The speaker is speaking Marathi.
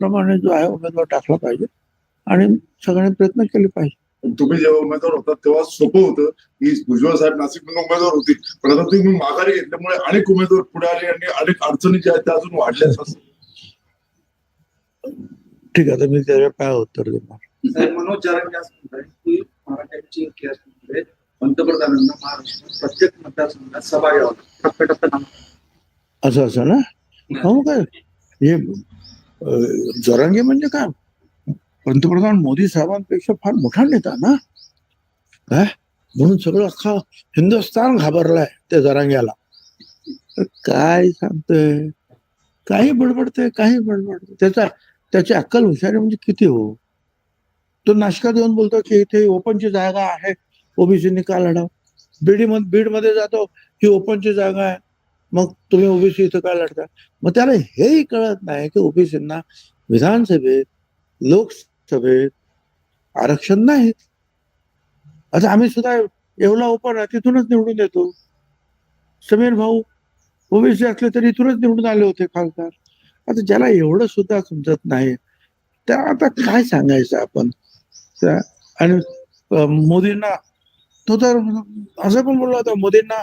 त्याप्रमाणे जो आहे उमेदवार टाकला पाहिजे. आणि सगळ्यांनी प्रयत्न केले पाहिजे. पण तुम्ही जेव्हा उमेदवार होता तेव्हा सोपं होतं की भुजबळ साहेब नाशिक उमेदवार होती. पण आता तुम्ही माघारी घेतल्यामुळे अनेक उमेदवार पुढे आले आणि अनेक अडचणी ज्या आहेत त्या अजून वाढल्याच ठीक आहे मी त्याच्या काय उत्तर देणार. मनोज जरांगे की मराठ्यांची इतिहासामध्ये पंतप्रधानांना महाराष्ट्रात प्रत्येक मतदारसंघात सभा घ्यावा असं असं ना? हो काय? हे जरांगे म्हणजे काय? पंतप्रधान मोदी साहेबांपेक्षा फार मोठा नेता ना? काय? म्हणून सगळं अख्खा हिंदुस्थान घाबरलाय त्या जरांग्याला. तर काय सांगतोय? काही बडबडतंय काही बडबड त्याचा त्याची अक्कल हुशारी म्हणजे किती हो? तो नाशकात येऊन बोलतो की इथे ओपनची जागा आहे ओबीसीनी का लढाव? बीडी मध्ये बीडमध्ये जातो ही ओपनची जागा आहे. मग तुम्ही ओबीसी इथं काय लढता? मग त्याला हेही कळत नाही की ओबीसींना विधानसभेत लोकसभेत आरक्षण नाही. आता आम्ही सुद्धा येवला ओपन आहे तिथूनच निवडून येतो. समीर भाऊ ओबीसी असले तरी इथूनच निवडून आले होते खासदार. आता ज्याला एवढं सुद्धा समजत नाही त्या आता काय सांगायचं आपण? त्या- आणि मोदींना तो तर असं पण बोलला होता मोदींना